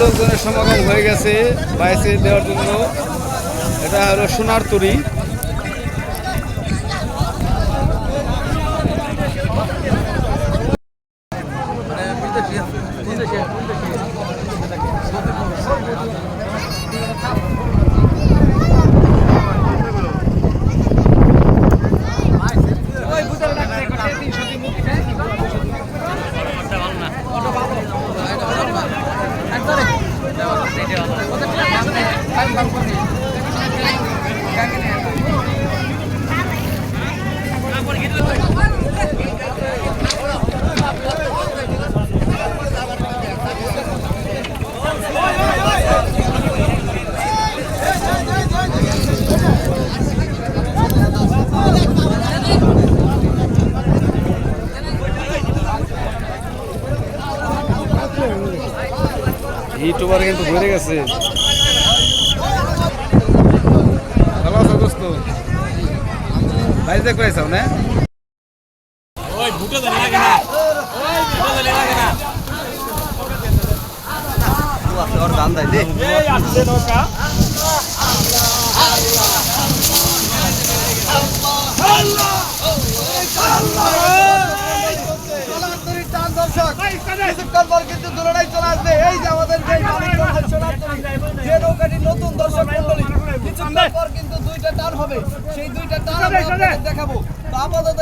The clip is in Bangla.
লোকজনের সমাগম হয়ে গেছে বাইসে দেওয়ার জন্য। এটা হলো সোনার তরি। ইউটিউবার কিন্তু ভরে গেছে। বাইরে দেখো আইসাও না ওর দাম দেয় দে কিছুক্ষণ পর কিন্তু দুলনাই চলে আসবে এই যে দুইটা টান হবে। সেই দুইটা টান আমরা আপনাদের দেখাবো। তো আপাতত